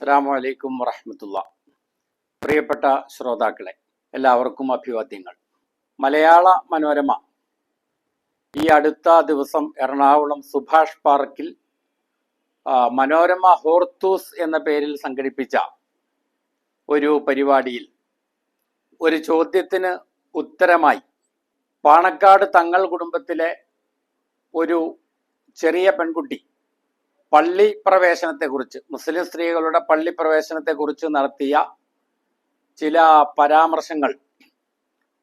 അസ്സാം അലൈക്കും വറഹമത്തുള്ള. പ്രിയപ്പെട്ട ശ്രോതാക്കളെ എല്ലാവർക്കും അഭിവാദ്യങ്ങൾ. മലയാള മനോരമ. ഈ അടുത്ത ദിവസം എറണാകുളം സുഭാഷ് പാർക്കിൽ മനോരമ ഹോർത്തൂസ് എന്ന പേരിൽ സംഘടിപ്പിച്ച ഒരു പരിപാടിയിൽ ഒരു ചോദ്യത്തിന് ഉത്തരമായി പാണക്കാട് തങ്ങൾ കുടുംബത്തിലെ ഒരു ചെറിയ പെൺകുട്ടി പള്ളി പ്രവേശനത്തെക്കുറിച്ച് മുസ്ലിം സ്ത്രീകളുടെ പള്ളി പ്രവേശനത്തെക്കുറിച്ച് നടത്തിയ ചില പരാമർശങ്ങൾ.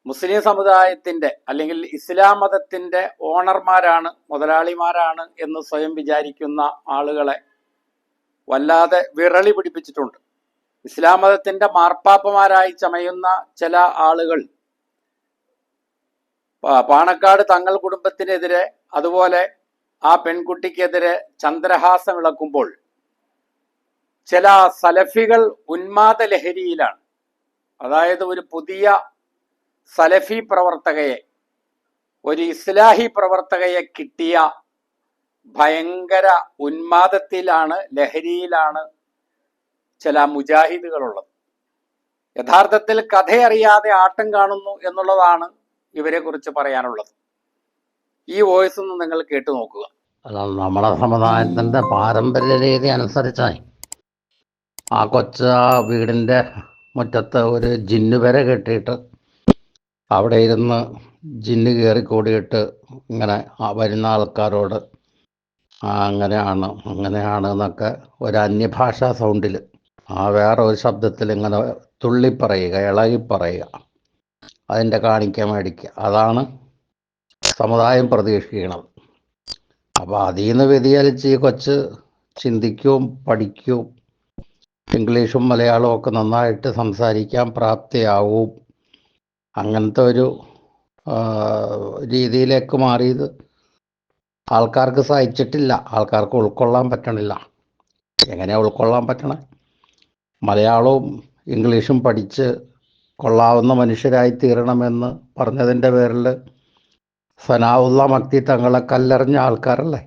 മുസ്ലിം സമുദായത്തിന്റെ അല്ലെങ്കിൽ ഇസ്ലാം മതത്തിന്റെ ഓണർമാരാണ് മുതലാളിമാരാണ് എന്ന് സ്വയം വിചാരിക്കുന്ന ആളുകളെ വല്ലാതെ വിരളി പിടിപ്പിച്ചിട്ടുണ്ട്. ഇസ്ലാം മതത്തിന്റെ മാർപ്പാപ്പമാരായി ചമയുന്ന ചില ആളുകൾ പാണക്കാട് തങ്ങൾ കുടുംബത്തിനെതിരെ അതുപോലെ ആ പെൺകുട്ടിക്കെതിരെ ചന്ദ്രഹാസം ഇളക്കുമ്പോൾ ചില സലഫികൾ ഉന്മാദ ലഹരിയിലാണ്. അതായത് ഒരു പുതിയ സലഫി പ്രവർത്തകയെ ഒരു ഇസ്ലാഹി പ്രവർത്തകയെ കിട്ടിയ ഭയങ്കര ഉന്മാദത്തിലാണ് ലഹരിയിലാണ് ചില മുജാഹിദുകളുള്ളത്. യഥാർത്ഥത്തിൽ കഥയറിയാതെ ആട്ടം കാണുന്നു എന്നുള്ളതാണ് ഇവരെ കുറിച്ച് പറയാനുള്ളത്. ഈ വോയിസ് ഒന്ന് നിങ്ങൾ കേട്ടു നോക്കുക അല്ല നമ്മുടെ സമുദായത്തിന്റെ പാരമ്പര്യ രീതി അനുസരിച്ചായി. ആ കൊച്ച വീടിന്റെ മുറ്റത്ത് ഒരു ജിന്നു വരെ കെട്ടിയിട്ട് അവിടെ ഇരുന്ന് ജിന്ന് കയറി കൂടിയിട്ട് ഇങ്ങനെ വരുന്ന ആൾക്കാരോട് അങ്ങനെയാണ് അങ്ങനെയാണ് എന്നൊക്കെ ഒരു അന്യഭാഷാ സൗണ്ടിൽ ആ വേറെ ഒരു ശബ്ദത്തിൽ ഇങ്ങനെ തുള്ളി പറയുക ഇളകി പറയുക അതിന്റെ കാണിക്ക മേടിക്കുക അതാണ് സമുദായം പ്രതീക്ഷിക്കുന്നത്. അപ്പോൾ അതിൽ നിന്ന് വ്യതിചലിച്ച് ഈ കൊച്ച് ചിന്തിക്കും പഠിക്കും. ഇംഗ്ലീഷും മലയാളവും ഒക്കെ നന്നായിട്ട് സംസാരിക്കാൻ പ്രാപ്തിയാവും. അങ്ങനത്തെ ഒരു രീതിയിലേക്ക് മാറിയത് ആൾക്കാർക്ക് സഹിച്ചിട്ടില്ല. ആൾക്കാർക്ക് ഉൾക്കൊള്ളാൻ പറ്റണില്ല. എങ്ങനെയാണ് ഉൾക്കൊള്ളാൻ പറ്റണേ? മലയാളവും ഇംഗ്ലീഷും പഠിച്ച് കൊള്ളാവുന്ന മനുഷ്യരായി തീരണമെന്ന് പറഞ്ഞതിന്റെ പേരിൽ സനാവുള്ള മക്തി തങ്ങളെ കല്ലെറിഞ്ഞ ആൾക്കാരല്ലേ?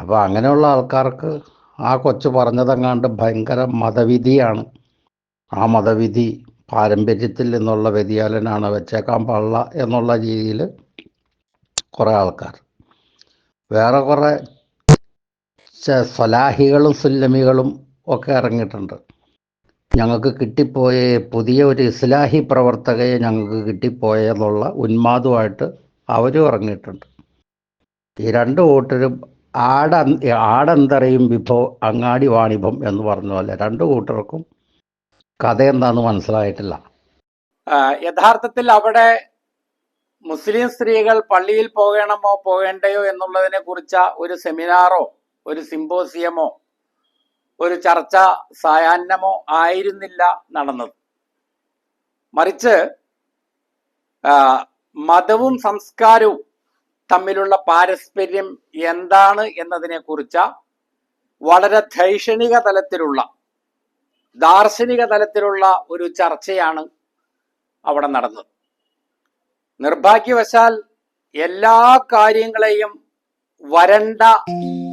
അപ്പോൾ അങ്ങനെയുള്ള ആൾക്കാർക്ക് ആ കൊച്ചു പറഞ്ഞതെങ്ങാണ്ട് ഭയങ്കര മതവിധിയാണ്. ആ മതവിധി പാരമ്പര്യത്തിൽ നിന്നുള്ള വ്യതിയാലനാണ് വെച്ചേക്കാൻ പാടില്ല എന്നുള്ള രീതിയിൽ കുറേ ആൾക്കാർ. വേറെ കുറേ സലാഹികളും സുല്ലമികളും ഒക്കെ ഇറങ്ങിയിട്ടുണ്ട്. ഞങ്ങൾക്ക് കിട്ടിപ്പോയ പുതിയ ഒരു ഇസ്ലാഹി പ്രവർത്തകയെ ഞങ്ങൾക്ക് കിട്ടിപ്പോയെന്നുള്ള ഉന്മാദമായിട്ട് അവരും ഇറങ്ങിയിട്ടുണ്ട്. ഈ രണ്ട് കൂട്ടരും ആട ആടന്തറയും വിഭവം അങ്ങാടി വാണിഭം എന്ന് പറഞ്ഞ പോലെ രണ്ട് കൂട്ടർക്കും കഥ എന്താന്ന് മനസ്സിലായിട്ടില്ല. യഥാർത്ഥത്തിൽ അവിടെ മുസ്ലിം സ്ത്രീകൾ പള്ളിയിൽ പോകണമോ പോകേണ്ടയോ എന്നുള്ളതിനെ കുറിച്ച ഒരു സെമിനാറോ ഒരു സിമ്പോസിയമോ ഒരു ചർച്ച സായാഹ്നമോ ആയിരുന്നില്ല നടന്നത്. മറിച്ച് മതവും സംസ്കാരവും തമ്മിലുള്ള പാരസ്പര്യം എന്താണ് എന്നതിനെ കുറിച്ച വളരെ ധൈഷണിക തലത്തിലുള്ള ദാർശനിക തലത്തിലുള്ള ഒരു ചർച്ചയാണ് അവിടെ നടന്നത്. നിർഭാഗ്യവശാൽ എല്ലാ കാര്യങ്ങളെയും വരണ്ട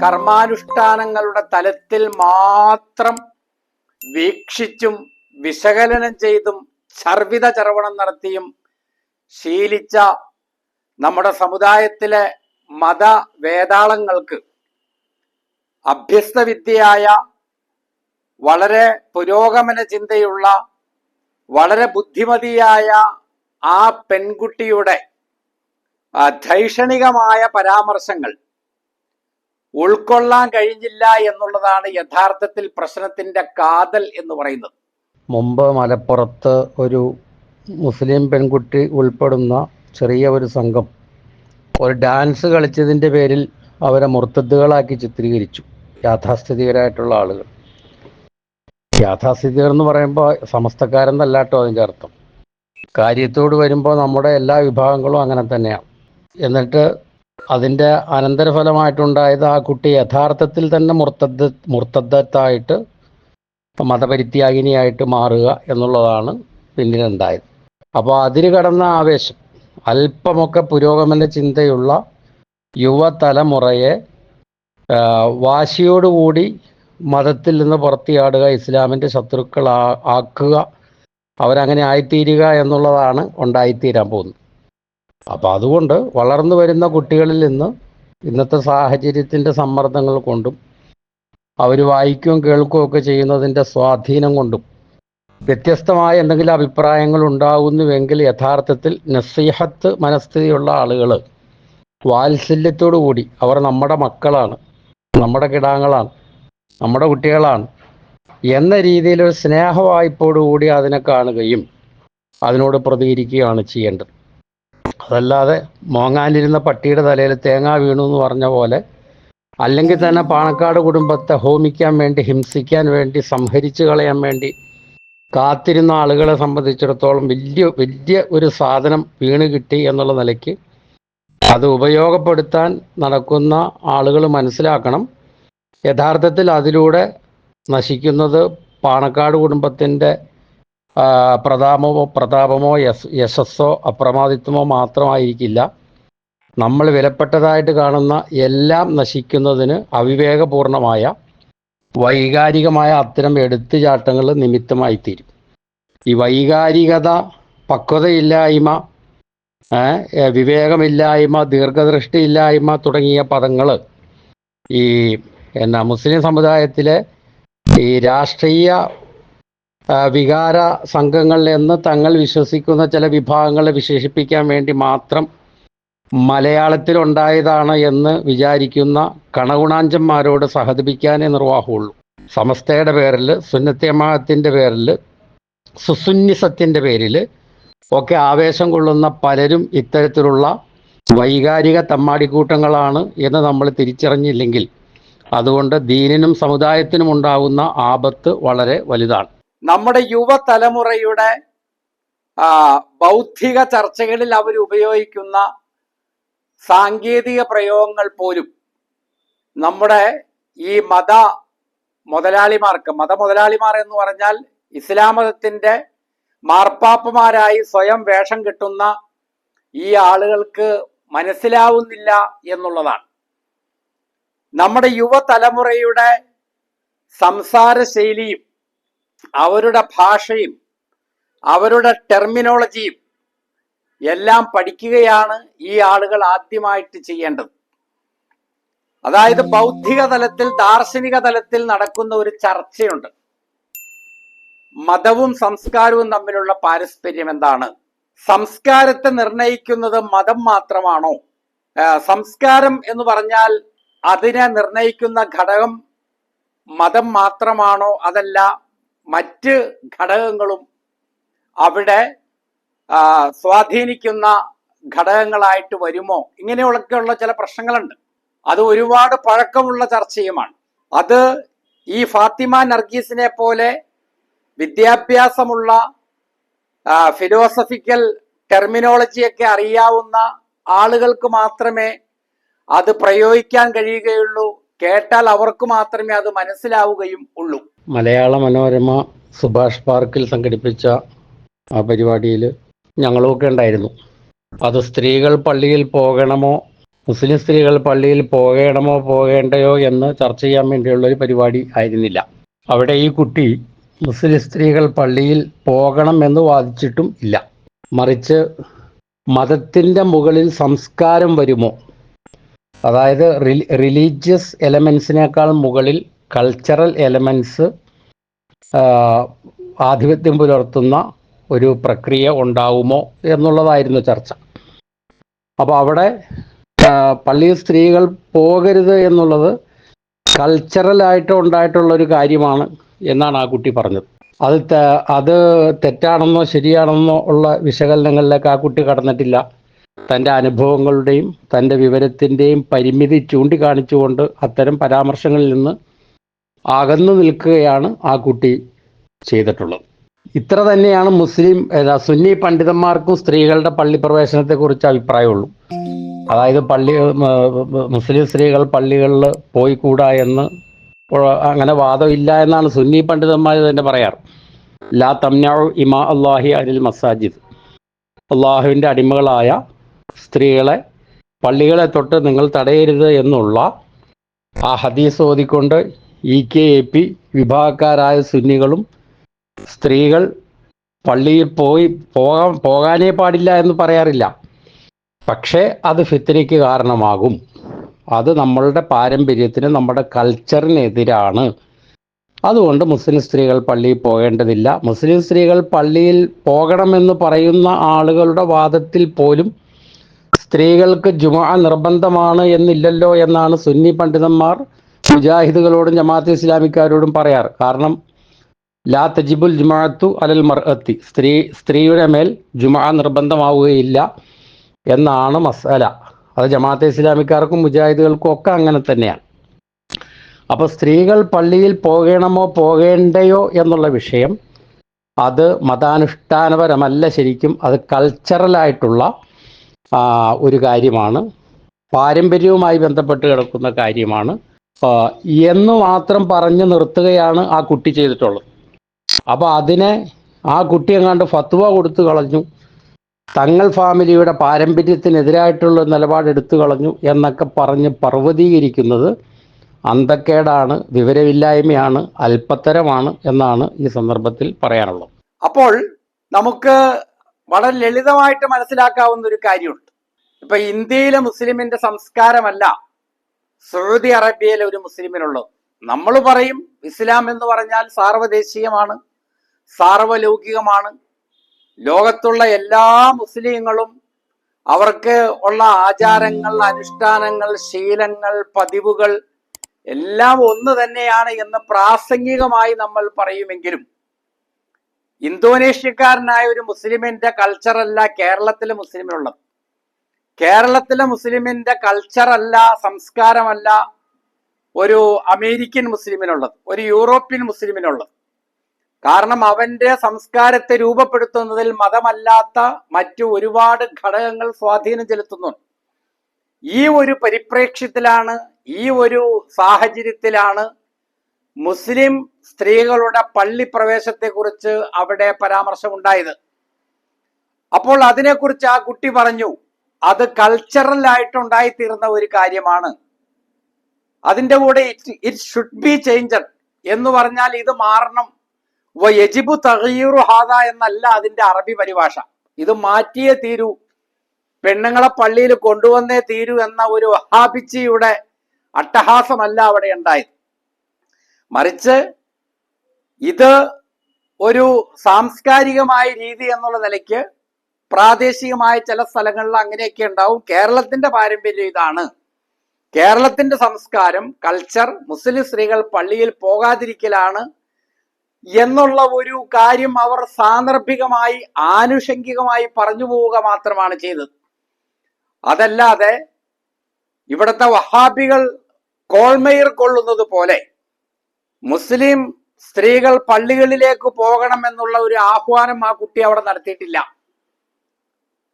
കർമാനുഷ്ഠാനങ്ങളുടെ തലത്തിൽ മാത്രം വീക്ഷിച്ചും വിശകലനം ചെയ്തും ചർവിത ചർവണം നടത്തിയും ശീലിച്ച നമ്മുടെ സമുദായത്തിലെ മത വേതാളങ്ങൾക്ക് അഭ്യസ്തവിദ്യയായ വളരെ പുരോഗമന ചിന്തയുള്ള വളരെ ബുദ്ധിമതിയായ ആ പെൺകുട്ടിയുടെ ധൈഷണികമായ പരാമർശങ്ങൾ ഉൾക്കൊള്ളാൻ കഴിഞ്ഞില്ല എന്നുള്ളതാണ് യഥാർത്ഥത്തിൽ പ്രശ്നത്തിന്റെ കാതൽ എന്ന് പറയുന്നത്. മുമ്പ് മലപ്പുറത്ത് ഒരു മുസ്ലിം പെൺകുട്ടി ഉൾപ്പെടുന്ന ചെറിയ ഒരു സംഘം ഒരു ഡാൻസ് കളിച്ചതിന്റെ പേരിൽ അവരെ മുർത്തദ്ദുകളാക്കി ചിത്രീകരിച്ചു. യാഥാസ്ഥിതികരായിട്ടുള്ള ആളുകൾ. യാഥാസ്ഥിതികർ എന്ന് പറയുമ്പോൾ സമസ്തക്കാരെന്നല്ല കേട്ടോ അതിന്റെ അർത്ഥം. കാര്യത്തോട് വരുമ്പോൾ നമ്മുടെ എല്ലാ വിഭാഗങ്ങളും അങ്ങനെ തന്നെയാണ്. എന്നിട്ട് അതിന്റെ അനന്തരഫലമായിട്ടുണ്ടായത് ആ കുട്ടി യഥാർത്ഥത്തിൽ തന്നെ മുർത്തദ് മുർത്തദ്ദത്തായിട്ട് മതപരിത്യാഗിനിയായിട്ട് മാറുക എന്നുള്ളതാണ് പിന്നീടുണ്ടായത് അപ്പോൾ അതിര് കടന്ന ആവേശം അല്പമൊക്കെ പുരോഗമന ചിന്തയുള്ള യുവതലമുറയെ വാശിയോടുകൂടി മതത്തിൽ നിന്ന് പുറത്തിയാടുക ഇസ്ലാമിന്റെ ശത്രുക്കൾ ആക്കുക അവരങ്ങനെ ആയിത്തീരുക എന്നുള്ളതാണ് ഉണ്ടായിത്തീരാൻ പോകുന്നത്. അപ്പോൾ അതുകൊണ്ട് വളർന്നു വരുന്ന കുട്ടികളിൽ നിന്ന് ഇന്നത്തെ സാഹചര്യത്തിന്റെ സമ്മർദ്ദങ്ങൾ കൊണ്ടും അവർ വായിക്കുകയും കേൾക്കുകയും ഒക്കെ ചെയ്യുന്നതിന്റെ സ്വാധീനം കൊണ്ടും വ്യത്യസ്തമായ എന്തെങ്കിലും അഭിപ്രായങ്ങൾ ഉണ്ടാകുന്നുവെങ്കിൽ യഥാർത്ഥത്തിൽ നസീഹത്ത് മനസ്ഥിതിയുള്ള ആളുകൾ വാത്സല്യത്തോടു കൂടി അവർ നമ്മുടെ മക്കളാണ് നമ്മുടെ കിടാങ്ങളാണ് നമ്മുടെ കുട്ടികളാണ് എന്ന രീതിയിൽ ഒരു സ്നേഹവായ്പോടുകൂടി അതിനെ കാണുകയും അതിനോട് പ്രതികരിക്കുകയാണ് ചെയ്യേണ്ടത്. അതല്ലാതെ മോങ്ങാനിരുന്ന പട്ടിയുടെ തലയിൽ തേങ്ങ വീണു എന്ന് പറഞ്ഞ പോലെ അല്ലെങ്കിൽ തന്നെ പാണക്കാട് കുടുംബത്തെ ഹോമിക്കാൻ വേണ്ടി ഹിംസിക്കാൻ വേണ്ടി സംഹരിച്ചു കളയാൻ വേണ്ടി കാത്തിരുന്ന ആളുകളെ സംബന്ധിച്ചിടത്തോളം വലിയ വലിയ ഒരു സാധനം വീണ് കിട്ടി എന്നുള്ള നിലയ്ക്ക് അത് ഉപയോഗപ്പെടുത്താൻ നടക്കുന്ന ആളുകൾ മനസ്സിലാക്കണം. യഥാർത്ഥത്തിൽ അതിലൂടെ നശിക്കുന്നത് പാണക്കാട് കുടുംബത്തിന്റെ പ്രതാപമോ പ്രതാപമോ യശ യശസ്സോ അപ്രമാദിത്വമോ മാത്രമായിരിക്കില്ല. നമ്മൾ വിലപ്പെട്ടതായിട്ട് കാണുന്ന എല്ലാം നശിക്കുന്നതിന് അവിവേകപൂർണമായ വൈകാരികമായ അത്തരം എടുത്തുചാട്ടങ്ങൾ നിമിത്തമായിത്തീരും. ഈ വൈകാരികത പക്വതയില്ലായ്മ വിവേകമില്ലായ്മ ദീർഘദൃഷ്ടിയില്ലായ്മ തുടങ്ങിയ പദങ്ങൾ ഈ എന്നാ മുസ്ലിം സമുദായത്തിലെ ഈ രാഷ്ട്രീയ വികാര സംഘങ്ങൾ എന്ന് തങ്ങൾ വിശ്വസിക്കുന്ന ചില വിഭാഗങ്ങളെ വിശേഷിപ്പിക്കാൻ വേണ്ടി മാത്രം മലയാളത്തിലുണ്ടായതാണ് എന്ന് വിചാരിക്കുന്ന കണഗുണാഞ്ചന്മാരോട് സഹതപിക്കാനേ നിർവാഹമുള്ളൂ. സമസ്തയുടെ പേരിൽ സുന്നത്യമാഹത്തിന്റെ പേരിൽ സുസുന്നിസത്തിന്റെ പേരിൽ ഒക്കെ ആവേശം കൊള്ളുന്ന പലരും ഇത്തരത്തിലുള്ള വൈകാരിക തമ്മാടിക്കൂട്ടങ്ങളാണ് എന്ന് നമ്മൾ തിരിച്ചറിഞ്ഞില്ലെങ്കിൽ അതുകൊണ്ട് ദീനിനും സമുദായത്തിനും ഉണ്ടാകുന്ന ആപത്ത് വളരെ വലുതാണ്. നമ്മുടെ യുവതലമുറയുടെ ബൗദ്ധിക ചർച്ചകളിൽ അവർ ഉപയോഗിക്കുന്ന സാങ്കേതിക പ്രയോഗങ്ങൾ പോലും നമ്മുടെ ഈ മത മുതലാളിമാർക്ക് മത മുതലാളിമാർ എന്ന് പറഞ്ഞാൽ ഇസ്ലാം മതത്തിന്റെ മാർപ്പാപ്പമാരായി സ്വയം വേഷം കെട്ടുന്ന ഈ ആളുകൾക്ക് മനസ്സിലാവുന്നില്ല എന്നുള്ളതാണ്. നമ്മുടെ യുവതലമുറയുടെ സംസാര ശൈലിയും അവരുടെ ഭാഷയും അവരുടെ ടെർമിനോളജിയും എല്ലാം പഠിക്കുകയാണ് ഈ ആളുകൾ ആദ്യമായിട്ട് ചെയ്യേണ്ടത്. അതായത് ബൗദ്ധിക തലത്തിൽ ദാർശനിക തലത്തിൽ നടക്കുന്ന ഒരു ചർച്ചയുണ്ട്. മതവും സംസ്കാരവും തമ്മിലുള്ള പാരസ്പര്യം എന്താണ്? സംസ്കാരത്തെ നിർണയിക്കുന്നത് മതം മാത്രമാണോ? സംസ്കാരം എന്ന് പറഞ്ഞാൽ അതിനെ നിർണയിക്കുന്ന ഘടകം മതം മാത്രമാണോ അതല്ല മറ്റ് ഘടകങ്ങളും അവിടെ സ്വാധീനിക്കുന്ന ഘടകങ്ങളായിട്ട് വരുമോ? ഇങ്ങനെയൊക്കെയുള്ള ചില പ്രശ്നങ്ങളുണ്ട്. അത് ഒരുപാട് പഴക്കമുള്ള ചർച്ചയുമാണ്. അത് ഈ ഫാത്തിമ നർഗീസിനെ പോലെ വിദ്യാഭ്യാസമുള്ള ഫിലോസഫിക്കൽ ടെർമിനോളജിയൊക്കെ അറിയാവുന്ന ആളുകൾക്ക് മാത്രമേ അത് പ്രയോഗിക്കാൻ കഴിയുകയുള്ളൂ. കേട്ടാൽ അവർക്ക് മാത്രമേ അത് മനസ്സിലാവുകയും ഉള്ളൂ. മലയാള മനോരമ സുഭാഷ് പാർക്കിൽ സംഘടിപ്പിച്ച ആ പരിപാടിയിൽ ഞങ്ങളുമൊക്കെ ഉണ്ടായിരുന്നു. അത് സ്ത്രീകൾ പള്ളിയിൽ പോകണമോ മുസ്ലിം സ്ത്രീകൾ പള്ളിയിൽ പോകണമോ പോകേണ്ടയോ എന്ന് ചർച്ച ചെയ്യാൻ വേണ്ടിയുള്ള ഒരു പരിപാടി ആയിരുന്നില്ല. അവിടെ ഈ കുട്ടി മുസ്ലിം സ്ത്രീകൾ പള്ളിയിൽ പോകണം എന്ന് വാദിച്ചിട്ടും ഇല്ല. മറിച്ച് മതത്തിന്റെ മുകളിൽ സംസ്കാരം വരുമോ അതായത് റിലീജിയസ് എലമെൻസിനേക്കാൾ മുകളിൽ കൾച്ചറൽ എലമെൻസ് ആധിപത്യം പുലർത്തുന്ന ഒരു പ്രക്രിയ ഉണ്ടാവുമോ എന്നുള്ളതായിരുന്നു ചർച്ച. അപ്പോൾ അവിടെ പള്ളിയിൽ സ്ത്രീകൾ പോകരുത് എന്നുള്ളത് കൾച്ചറലായിട്ട് ഉണ്ടായിട്ടുള്ള ഒരു കാര്യമാണ് എന്നാണ് ആ കുട്ടി പറഞ്ഞത്. അത് അത് തെറ്റാണെന്നോ ശരിയാണെന്നോ ഉള്ള വിശകലനങ്ങളിലേക്ക് ആ കുട്ടി കടന്നിട്ടില്ല. തന്റെ അനുഭവങ്ങളുടെയും തന്റെ വിവരത്തിന്റെയും പരിമിതി ചൂണ്ടിക്കാണിച്ചുകൊണ്ട് അത്തരം പരാമർശങ്ങളിൽ നിന്ന് അകന്നു നിൽക്കുകയാണ് ആ കുട്ടി ചെയ്തിട്ടുള്ളത്. ഇത്ര തന്നെയാണ് മുസ്ലിം സുന്നി പണ്ഡിതന്മാർക്കും സ്ത്രീകളുടെ പള്ളി പ്രവേശനത്തെക്കുറിച്ച് അഭിപ്രായമുള്ളൂ. അതായത് പള്ളി മുസ്ലിം സ്ത്രീകൾ പള്ളികളിൽ പോയി കൂടാ എന്ന് അങ്ങനെ വാദമില്ല എന്നാണ് സുന്നി പണ്ഡിതന്മാർ തന്നെ പറയാറ്. ലാ തംനാഉ ഇമാ അള്ളാഹി അനിൽ മസാജിദ് അള്ളാഹുവിന്റെ അടിമകളായ സ്ത്രീകളെ പള്ളികളെ തൊട്ട് നിങ്ങൾ തടയരുത് എന്നുള്ള ആ ഹദീസ് ഓതിക്കൊണ്ട് ഇ കെ എ പി വിഭാഗക്കാരായ സുന്നികളും സ്ത്രീകൾ പള്ളിയിൽ പോയി പോകാൻ പോകാനേ പാടില്ല എന്ന് പറയാറില്ല. പക്ഷേ അത് ഫിത്തനയ്ക്ക് കാരണമാകും. അത് നമ്മളുടെ പാരമ്പര്യത്തിന് നമ്മുടെ കൾച്ചറിനെതിരാണ്. അതുകൊണ്ട് മുസ്ലിം സ്ത്രീകൾ പള്ളിയിൽ പോകേണ്ടതില്ല. മുസ്ലിം സ്ത്രീകൾ പള്ളിയിൽ പോകണമെന്ന് പറയുന്ന ആളുകളുടെ വാദത്തിൽ പോലും സ്ത്രീകൾക്ക് ജുമാ നിർബന്ധമാണ് എന്നില്ലല്ലോ എന്നാണ് സുന്നി പണ്ഡിതന്മാർ മുജാഹിദുകളോടും ജമാഅത്ത് ഇസ്ലാമിക്കാരോടും പറയാറ്. കാരണം ലാ തജിബുൽ ജുമാഅത്തു അലൽ മർഅത്തി. സ്ത്രീ സ്ത്രീയുടെ മേൽ ജുമാ നിർബന്ധമാവുകയില്ല എന്നാണ് മസാല അത് ജമാഅത്തെ ഇസ്ലാമിക്കാർക്കും മുജാഹിദുകൾക്കും ഒക്കെ അങ്ങനെ തന്നെയാണ്. അപ്പോൾ സ്ത്രീകൾ പള്ളിയിൽ പോകണമോ പോകേണ്ടയോ എന്നുള്ള വിഷയം അത് മതാനുഷ്ഠാനപരമല്ല ശരിക്കും. അത് കൾച്ചറലായിട്ടുള്ള ഒരു കാര്യമാണ്. പാരമ്പര്യവുമായി ബന്ധപ്പെട്ട് കിടക്കുന്ന കാര്യമാണ്. എന്ന് മാത്രം പറഞ്ഞു നിർത്തുകയാണ് ആ കുട്ടി ചെയ്തിട്ടുള്ളത്. അപ്പോൾ അതിനെ ആ കുട്ടി എങ്ങാണ്ട് ഫത്വ കൊടുത്തു കളഞ്ഞു. തങ്ങൾ ഫാമിലിയുടെ പാരമ്പര്യത്തിനെതിരായിട്ടുള്ള നിലപാടെടുത്തു കളഞ്ഞു എന്നൊക്കെ പറഞ്ഞ് പർവതീകരിക്കുന്നത് അന്തക്കേടാണ് വിവരമില്ലായ്മയാണ് അല്പത്തരമാണ് എന്നാണ് ഈ സന്ദർഭത്തിൽ പറയാനുള്ളത്. അപ്പോൾ നമുക്ക് വളരെ ലളിതമായിട്ട് മനസ്സിലാക്കാവുന്ന ഒരു കാര്യമുണ്ട്. ഇപ്പൊ ഇന്ത്യയിലെ മുസ്ലിമിന്റെ സംസ്കാരമല്ല സൗദി അറേബ്യയിലെ ഒരു മുസ്ലിമിനുള്ളത് നമ്മൾ പറയും ഇസ്ലാം എന്ന് പറഞ്ഞാൽ സാർവദേശീയമാണ് സാർവലൗകികമാണ്. ലോകത്തുള്ള എല്ലാ മുസ്ലിങ്ങളും അവർക്ക് ഉള്ള ആചാരങ്ങൾ അനുഷ്ഠാനങ്ങൾ ശീലങ്ങൾ പതിവുകൾ എല്ലാം ഒന്ന് തന്നെയാണ് എന്ന് പ്രാസംഗികമായി നമ്മൾ പറയുമെങ്കിലും ഇന്തോനേഷ്യക്കാരനായ ഒരു മുസ്ലിമിന്റെ കൾച്ചറല്ല കേരളത്തിലെ മുസ്ലിമിനുള്ളത്. കേരളത്തിലെ മുസ്ലിമിന്റെ കൾച്ചറല്ല സംസ്കാരമല്ല ഒരു അമേരിക്കൻ മുസ്ലിമിനുള്ളത് ഒരു യൂറോപ്യൻ മുസ്ലിമിനുള്ളത്. കാരണം അവന്റെ സംസ്കാരത്തെ രൂപപ്പെടുത്തുന്നതിൽ മതമല്ലാത്ത മറ്റു ഒരുപാട് ഘടകങ്ങൾ സ്വാധീനം ചെലുത്തുന്നുണ്ട്. ഈ ഒരു പരിപ്രേക്ഷ്യത്തിലാണ് ഈ ഒരു സാഹചര്യത്തിലാണ് മുസ്ലിം സ്ത്രീകളുടെ പള്ളി പ്രവേശത്തെക്കുറിച്ച് അവിടെ പരാമർശമുണ്ടായത്. അപ്പോൾ അതിനെക്കുറിച്ച് ആ കുട്ടി പറഞ്ഞു അത് കൾച്ചറൽ ആയിട്ട് ആയിട്ടുണ്ടായിത്തീർന്ന ഒരു കാര്യമാണ്. അതിന്റെ കൂടെ it it should be changed എന്ന് പറഞ്ഞാൽ ഇത് മാറണം. യജിബു തകീറു ഹാദ എന്നല്ല അതിന്റെ അറബി പരിഭാഷ. ഇത് മാറ്റിയേ തീരൂ. പെണ്ണുങ്ങളെ പള്ളിയിൽ കൊണ്ടുവന്നേ തീരൂ എന്ന ഒരു വഹാബിച്ചിയുടെ അട്ടഹാസമല്ല അവിടെ ഉണ്ടായത്. മറിച്ച് ഇത് ഒരു സാംസ്കാരികമായ രീതി എന്നുള്ള നിലയ്ക്ക് പ്രാദേശികമായ ചില സ്ഥലങ്ങളിൽ അങ്ങനെയൊക്കെ ഉണ്ടാവും. കേരളത്തിന്റെ പാരമ്പര്യം ഇതാണ്. കേരളത്തിന്റെ സംസ്കാരം കൾച്ചർ മുസ്ലിം സ്ത്രീകൾ പള്ളിയിൽ പോകാതിരിക്കലാണ് എന്നുള്ള ഒരു കാര്യം അവർ സാന്ദർഭികമായി ആനുഷംഗികമായി പറഞ്ഞു പോവുക മാത്രമാണ് ചെയ്തത്. അതല്ലാതെ ഇവിടുത്തെ വഹാബികൾ കോൾമെയർ കൊള്ളുന്നത് പോലെ മുസ്ലിം സ്ത്രീകൾ പള്ളികളിലേക്ക് പോകണം എന്നുള്ള ഒരു ആഹ്വാനം ആ കുട്ടി അവിടെ നടത്തിയിട്ടില്ല.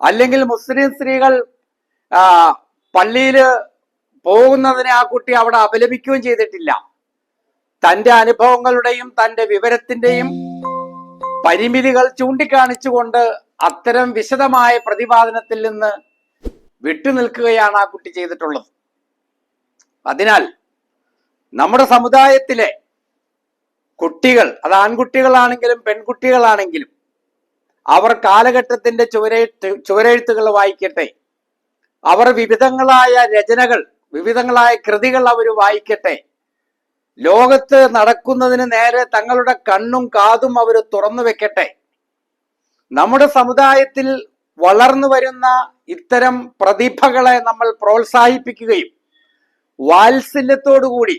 അല്ലെങ്കിൽ മുസ്ലിം സ്ത്രീകൾ പള്ളിയിൽ പോകുന്നതിനെ ആ കുട്ടി അവിടെ അപലപിക്കുകയും ചെയ്തിട്ടില്ല. തന്റെ അനുഭവങ്ങളുടെയും തന്റെ വിവരത്തിന്റെയും പരിമിതികൾ ചൂണ്ടിക്കാണിച്ചുകൊണ്ട് അത്തരം വിശദമായ പ്രതിപാദനത്തിൽ നിന്ന് വിട്ടുനിൽക്കുകയാണ് ആ കുട്ടി ചെയ്തിട്ടുള്ളത്. അതിനാൽ നമ്മുടെ സമുദായത്തിലെ കുട്ടികൾ അത് ആൺകുട്ടികളാണെങ്കിലും പെൺകുട്ടികളാണെങ്കിലും അവർ കാലഘട്ടത്തിന്റെ ചുവരെഴുത്ത് ചുവരെഴുത്തുകൾ വായിക്കട്ടെ. അവർ വിവിധങ്ങളായ രചനകൾ വിവിധങ്ങളായ കൃതികൾ അവർ വായിക്കട്ടെ. ലോകത്ത് നടക്കുന്നതിന് നേരെ തങ്ങളുടെ കണ്ണും കാതും അവർ തുറന്നു വെക്കട്ടെ. നമ്മുടെ സമുദായത്തിൽ വളർന്നു വരുന്ന ഇത്തരം പ്രതിഭകളെ നമ്മൾ പ്രോത്സാഹിപ്പിക്കുകയും വാത്സല്യത്തോടുകൂടി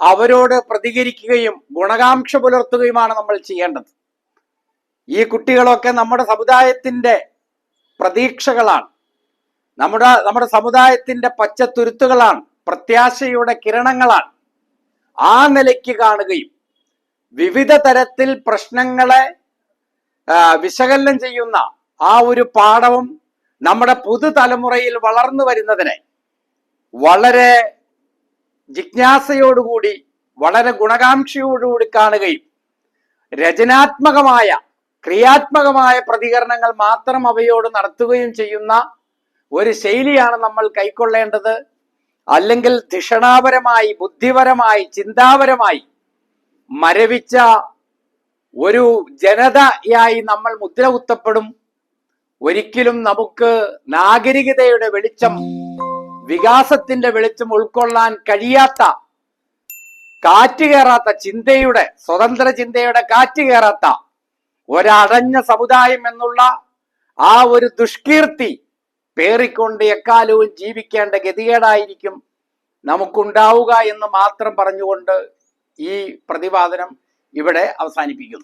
അവരോട് പ്രതികരിക്കുകയും ഗുണകാംക്ഷ പുലർത്തുകയുമാണ് നമ്മൾ ചെയ്യേണ്ടത്. ഈ കുട്ടികളൊക്കെ നമ്മുടെ സമുദായത്തിന്റെ പ്രതീക്ഷകളാണ്. നമ്മുടെ നമ്മുടെ സമുദായത്തിന്റെ പച്ചത്തുരുത്തുകളാണ്. പ്രത്യാശയുടെ കിരണങ്ങളാണ്. ആ നിലയ്ക്ക് കാണുകയും വിവിധ തരത്തിൽ പ്രശ്നങ്ങളെ വിശകലനം ചെയ്യുന്ന ആ ഒരു പാഠവും നമ്മുടെ പുതുതലമുറയിൽ വളർന്നു വരുന്നതിനെ വളരെ ജിജ്ഞാസയോടുകൂടി വളരെ ഗുണകാംക്ഷയോടുകൂടി കാണുകയും രചനാത്മകമായ ക്രിയാത്മകമായ പ്രതികരണങ്ങൾ മാത്രം അവയോട് നടത്തുകയും ചെയ്യുന്ന ഒരു ശൈലിയാണ് നമ്മൾ കൈക്കൊള്ളേണ്ടത്. അല്ലെങ്കിൽ ധിഷണാപരമായി ബുദ്ധിപരമായി ചിന്താപരമായി മരവിച്ച ഒരു ജനതയായി നമ്മൾ മുദ്ര കുത്തപ്പെടും. ഒരിക്കലും നമുക്ക് നാഗരികതയുടെ വെളിച്ചം വികാസത്തിന്റെ വെളിച്ചം ഉൾക്കൊള്ളാൻ കഴിയാത്ത കാറ്റ് കയറാത്ത ചിന്തയുടെ സ്വതന്ത്ര ചിന്തയുടെ കാറ്റ് കയറാത്ത ഒരടഞ്ഞ സമുദായം എന്നുള്ള ആ ഒരു ദുഷ്കീർത്തി പേറിക്കൊണ്ട് എക്കാലവും ജീവിക്കേണ്ട ഗതികേടായിരിക്കും നമുക്കുണ്ടാവുക എന്ന് മാത്രം പറഞ്ഞുകൊണ്ട് ഈ പ്രതിപാദനം ഇവിടെ അവസാനിപ്പിക്കുന്നു.